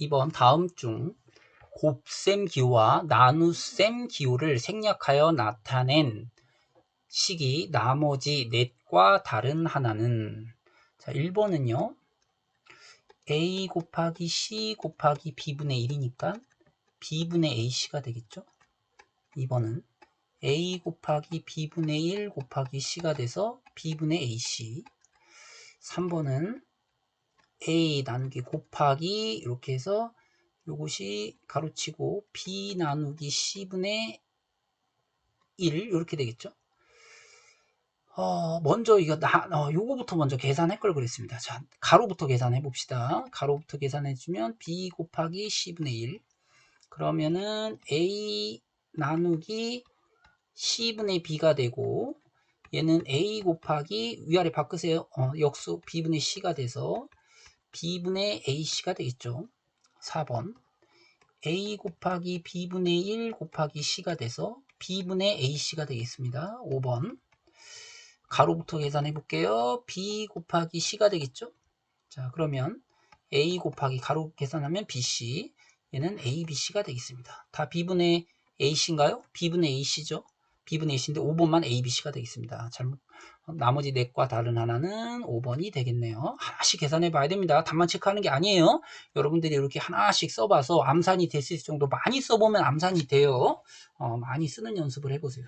2번 다음 중 곱셈 기호와 나눗셈 기호를 생략하여 나타낸 식이 나머지 넷과 다른 하나는 자 1번은요 a 곱하기 c 곱하기 b분의 1이니까 b분의 ac가 되겠죠? 2번은 a 곱하기 b분의 1 곱하기 c가 돼서 b분의 ac 3번은 a 나누기 곱하기 이렇게 해서 요것이 가로치고 b 나누기 c분의 1 이렇게 되겠죠. 어, 먼저 이거 나, 어, 요거부터 먼저 계산할 걸 그랬습니다. 자, 가로부터 계산해 봅시다. 가로부터 계산해 주면 b 곱하기 c분의 1 그러면은 a 나누기 c분의 b가 되고 얘는 a 곱하기 위아래 바꾸세요. 어, 역수 b분의 c가 돼서 b분의 ac가 되겠죠. 4번 a 곱하기 b분의 1 곱하기 c가 돼서 b분의 ac가 되겠습니다. 5번 가로부터 계산해 볼게요. b 곱하기 c가 되겠죠. 자 그러면 a 곱하기 가로 계산하면 bc 얘는 abc가 되겠습니다. 다 b분의 ac인가요? b분의 ac죠. B분의 ac인데 5번만 abc가 되겠습니다. 잘못 나머지 넷과 다른 하나는 5번이 되겠네요. 하나씩 계산해 봐야 됩니다. 답만 체크하는 게 아니에요. 여러분들이 이렇게 하나씩 써봐서 암산이 됐을 정도 많이 써보면 암산이 돼요. 어, 많이 쓰는 연습을 해보세요.